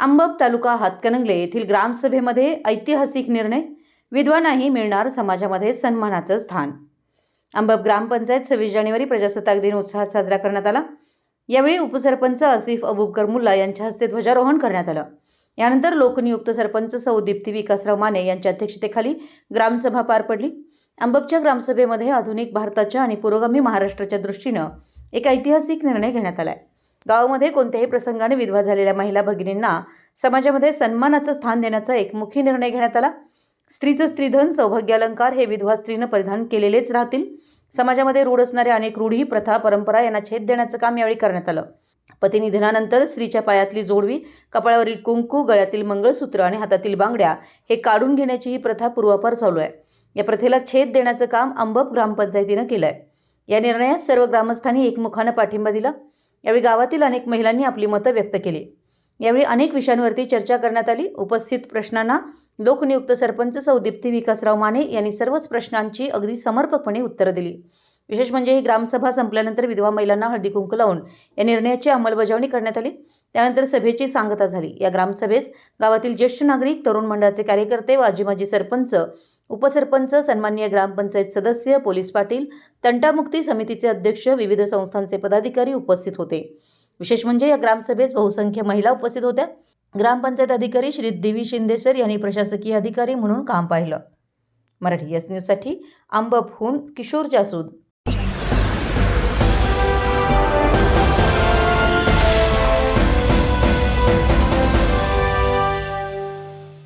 आंबब तालुका हातकणंगले येथील ग्रामसभेमध्ये ऐतिहासिक निर्णय विद्वानाही मिळणार समाजामध्ये सन्मानाचं स्थान. अंबप ग्रामपंचायत सव्वीस जानेवारी प्रजासत्ताक दिन उत्साहात साजरा करण्यात आला. यावेळी उपसरपंच आसिफ अबुबकर मुल्ला यांच्या हस्ते ध्वजारोहण करण्यात आलं. यानंतर लोकनियुक्त सरपंच सौ दीप्ती विकासराव माने यांच्या अध्यक्षतेखाली ग्रामसभा पार पडली. अंबपच्या ग्रामसभेमध्ये आधुनिक भारताच्या आणि पुरोगामी महाराष्ट्राच्या दृष्टीनं एक ऐतिहासिक निर्णय घेण्यात आला आहे गावामध्ये कोणत्याही प्रसंगाने विधवा झालेल्या महिला भगिनींना समाजामध्ये सन्मानाचं स्थान देण्याचा एकमुखी निर्णय घेण्यात आला. स्त्रीचं स्त्रीधन सौभाग्यालंकार हे विधवा स्त्रीनं परिधान केलेलेच राहतील. समाजामध्ये रूढ असणाऱ्या अनेक रूढी प्रथा परंपरा यांना छेद देण्याचं काम यावेळी करण्यात आलं. पतीनिधनानंतर स्त्रीच्या पायातली जोडवी कपाळावरील कुंकू गळ्यातील मंगळसूत्र आणि हातातील बांगड्या हे काढून घेण्याची ही प्रथा पूर्वापार चालू आहे. या प्रथेला छेद देण्याचं काम अंबप ग्रामपंचायतीनं केलं आहे या निर्णयात सर्व ग्रामस्थांनी एकमुखानं पाठिंबा दिला. यावेळी गावातील अनेक महिलांनी आपली मतं व्यक्त केली. यावेळी अनेक विषयांवरती चर्चा करण्यात आली. उपस्थित प्रश्नांना लोकनियुक्त सरपंच सौ दीप्ती विकासराव माने यांनी सर्वच प्रश्नांची अगदी समर्पकपणे उत्तरं दिली. विशेष म्हणजे ही ग्रामसभा संपल्यानंतर विधवा महिलांना हळदी कुंकू लावून या निर्णयाची अंमलबजावणी करण्यात आली. त्यानंतर सभेची सांगता झाली. या ग्रामसभेस गावातील ज्येष्ठ नागरिक तरुण मंडळाचे कार्यकर्ते माजी माजी सरपंच उपसरपंच सन्मान्य ग्रामपंचायत सदस्य पोलीस पाटील तंटामुक्ती समितीचे अध्यक्ष विविध संस्थांचे पदाधिकारी उपस्थित होते. विशेष म्हणजे या ग्रामसभेस बहुसंख्य महिला उपस्थित होत्या. ग्रामपंचायत अधिकारी श्री देवी शिंदे सर यांनी प्रशासकीय अधिकारी म्हणून काम पाहिलं. मराठी एस न्यूजसाठी आंबपहून किशोर जासूद.